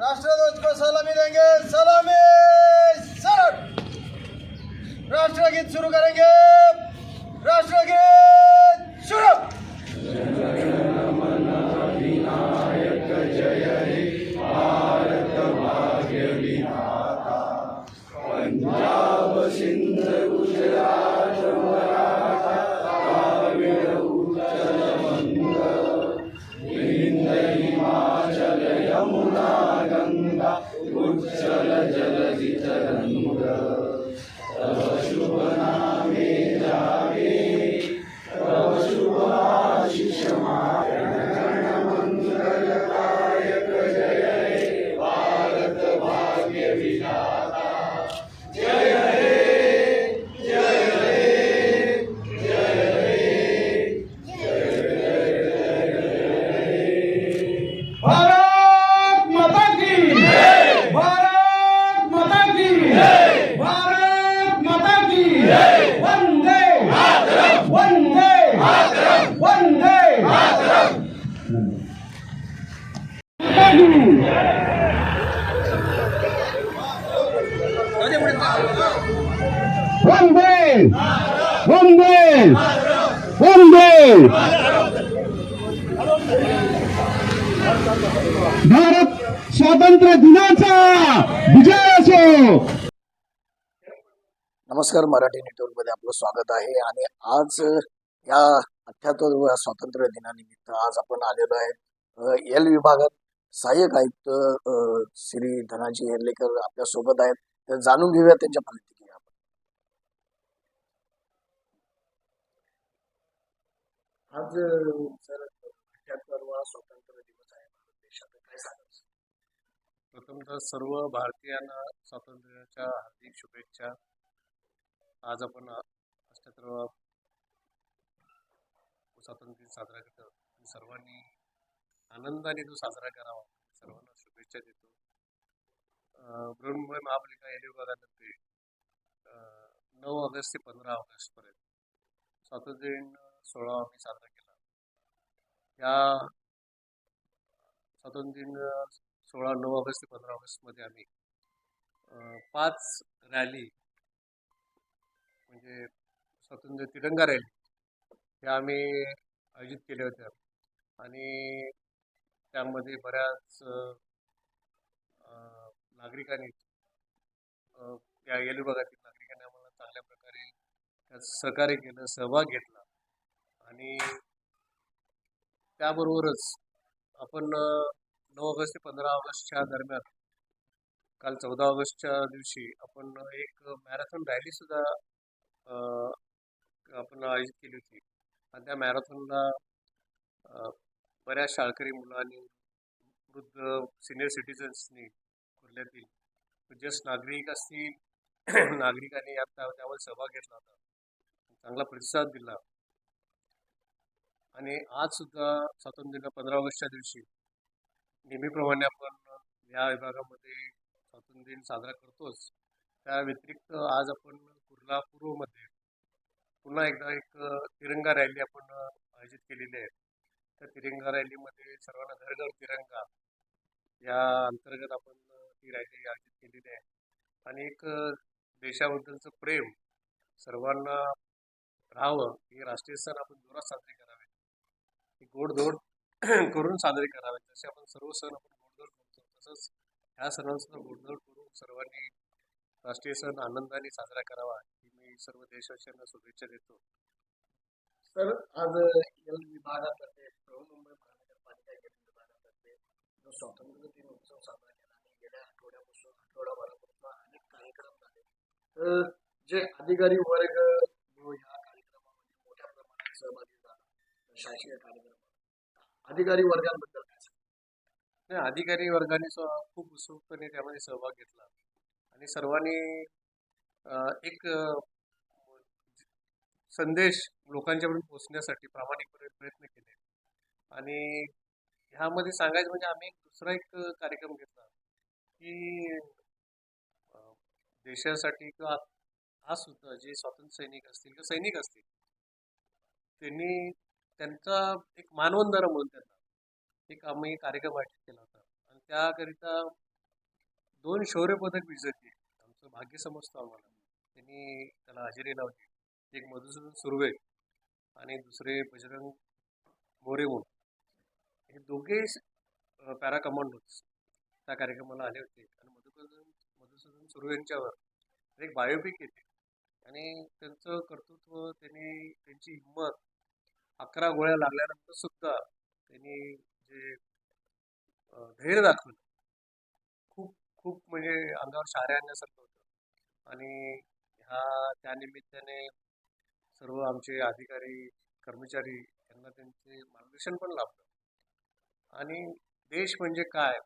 राष्ट्रध्वज को सलामी देंगे. सलामी! वंदे! वंदे! भारत स्वातंत्र्य दिनाचा विजय असो! नमस्कार मराठी नेटवर्कमध्ये आपलं स्वागत आहे. आणि आज या अठ्याहत्तरव्या स्वातंत्र्य दिनानिमित्त आज आपण आलेलो आहे एल विभागात. सहाय्यक आयुक्त श्री धनाजी हेर्लेकर आपल्यासोबत आहेत. तर जाणून घेऊया त्यांच्या प्रतिक्रिया आपण आज सर अठ्याहत्तरवा स्वातंत्र्य दिवस आहे भारत देशात काय सांगाल प्रथमतः सर्व भारतीयांना स्वातंत्र्याच्या हार्दिक शुभेच्छा. आज आपण अठ्याहत्तरावा स्वातंत्र्य दिन साजरा करतो सर्वांनी आनंदाने तो साजरा करावा. सर्वांना शुभेच्छा देतो. अं, बृहन्मुंबई महापालिका या विभागातर्फे नऊ ऑगस्ट ते पंधरा ऑगस्टपर्यंत स्वातंत्र्य दिन सोळा आम्ही साजरा या स्वातंत्र्य सोळा नऊ ऑगस्ट ते पंधरा ऑगस्टमध्ये आम्ही पाच रॅली म्हणजे स्वातंत्र्य तिरंगा रॅली ह्या आम्ही आयोजित केल्या होत्या. आणि त्यामध्ये बऱ्याच नागरिकांनी त्या येल विभागातील नागरिकांनी आम्हाला चांगल्या प्रकारे त्यात सहकार्य केलं सहभाग घेतला. आणि त्याबरोबरच आपण नऊ ऑगस्ट ते पंधरा ऑगस्टच्या दरम्यान काल चौदा ऑगस्टच्या दिवशी आपण एक मॅरेथॉन रॅली सुद्धा आपण आयोजित केली होती. आणि त्या मॅरेथॉनला बऱ्याच शाळकरी मुलांनी वृद्ध सिनियर सिटीजन्सनी जिल्ह्यातील ज्येष्ठ नागरिक असतील नागरिकांनी यात त्या- त्यावर सहभाग घेतला होता. चांगला प्रतिसाद दिला. आणि आज सुद्धा स्वातंत्र्य दिन पंधरा ऑगस्टच्या दिवशी नेहमीप्रमाणे आपण या विभागामध्ये स्वातंत्र्य दिन साजरा करतोच. त्या व्यतिरिक्त आज आपण कुर्ला पूर्वमध्ये पुन्हा एकदा एक तिरंगा रॅली आपण आयोजित केलेली आहे. त्या तिरंगा रॅलीमध्ये सर्वांना घरघर तिरंगा या अंतर्गत आपण ती ही रॅली आयोजित केलेली आहे. आणि एक देशाबद्दलचं प्रेम सर्वांना राहावं हे राष्ट्रीय सण आपण जोरात साजरे करतो गोडधोड करून साजरे करावे. जसे आपण सर्व सण आपण गोडधोड करतो तसंच ह्या सणांसुद्धा गोडधोड करून सर्वांनी राष्ट्रीय सण आनंदाने साजरा करावा ही मी सर्व देशवासियांना शुभेच्छा देतो. सर आज एल विभागातर्फे बृहन्मुंबई महानगरपालिका एल विभागातर्फे जो स्वातंत्र्य दिन उत्सव साजरा केला आणि गेल्या आठवड्यापासून आठवडाभरापासून अनेक कार्यक्रम झाले. तर जे अधिकारी वर्ग ह्या या कार्यक्रमामध्ये मोठ्या प्रमाणात सहभागी झाला शासकीय कार्यक्रम. अधिकारी वर्गांबद्दल नाही, अधिकारी वर्गाने खूप उत्सुकपणे त्यामध्ये सहभाग घेतला. आणि सर्वांनी एक संदेश लोकांच्यापर्यंत पोहोचण्यासाठी प्रामाणिकपणे प्रयत्न केले. आणि ह्यामध्ये सांगायचं म्हणजे आम्ही दुसरा एक कार्यक्रम घेतला. की देशासाठी किंवा आज सुद्धा जे स्वातंत्र्य सैनिक असतील किंवा सैनिक असतील त्यांनी त्यांचा एक मानवंदना म्हणून त्यांना एक आम्ही कार्यक्रम आयोजित केला होता. आणि त्याकरिता दोन शौर्य पदक विजेते आमचं भाग्य समजतो आम्हाला. त्यांनी त्याला हजेरी लावली. एक मधुसूदन सुर्वे आणि दुसरे बजरंग मोरे म्हणून. हे दोघे पॅरा कमांडोज त्या कार्यक्रमाला आले होते. आणि मधुसूदन मधुसूदन सुर्वे यांच्यावर एक बायोपिक येते. आणि त्यांचं कर्तृत्व त्यांनी त्यांची हिंमत अकरा गोळ्या लागल्यानंतर सुद्धा त्यांनी जे धैर्य दाखवलं. खूप खूप म्हणजे अंगावर शारे आणण्यासारखं होतं. आणि ह्या त्यानिमित्ताने सर्व आमचे अधिकारी कर्मचारी यांना त्यांचे मार्गदर्शन पण लाभलं. आणि देश म्हणजे काय?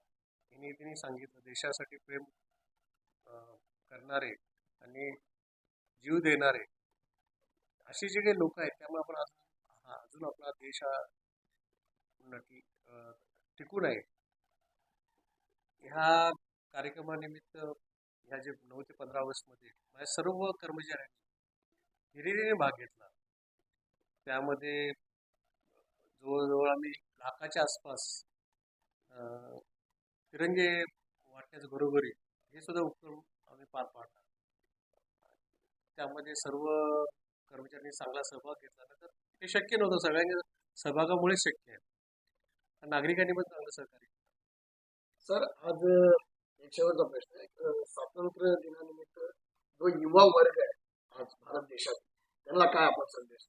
यांनी त्यांनी सांगितलं. देशासाठी प्रेम करणारे आणि जीव देणारे असे जे काही लोक आहेत त्यामुळे आपण आज अजून आपला देश हा नक्की टिकून आहे. ह्या कार्यक्रमानिमित्त ह्या जे नऊ ते पंधरा ऑगस्टमध्ये माझ्या सर्व कर्मचाऱ्यांनी हिरिरीने भाग घेतला. त्यामध्ये जवळजवळ आम्ही लाखाच्या आसपास अं, तिरंगे वाटण्याच्या घरोघरी हे सुद्धा उपक्रम आम्ही पार पाडला. त्यामध्ये सर्व कर्मचाऱ्यांनी चांगला सहभाग घेतला तर ते शक्य नव्हतं. सगळ्यांनी सहभागामुळे शक्य आहे. नागरिकांनी पण चांगलं सहकार्य. सर आज एक शेवटचा प्रश्न आहे. स्वातंत्र्य दिनानिमित्त जो युवा वर्ग आहे आज भारत देशात त्यांना काय आपण संदेश?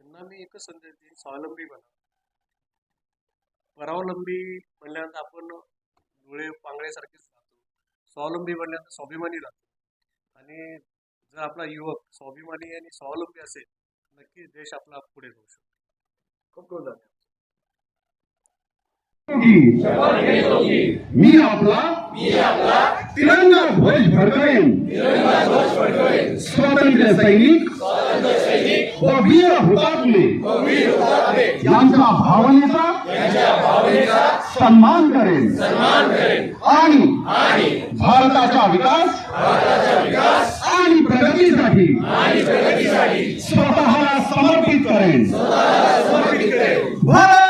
त्यांना मी एकच संदेश देईन स्वावलंबी बना. परावलंबी म्हणल्यानंतर आपण डोळे पांगळ्यासारखेच राहतो. स्वावलंबी म्हणल्यानंतर स्वाभिमानी राहतो. आणि जर आपला युवक स्वाभिमानी आणि स्वावलंबी असेल नक्कीच देश आपला पुढे जाऊ शकतो. खूप खूप धन्यवाद. होगी मी आपला तिरंगा ध्वज फडकवेन. स्वातंत्र्य सैनिक व वीर हुतात्मे. यांच्या भावनेचा सन्मान करेन. आणि भारताचा विकास प्रगतीसाठी स्वतःला समर्पित करेन भारत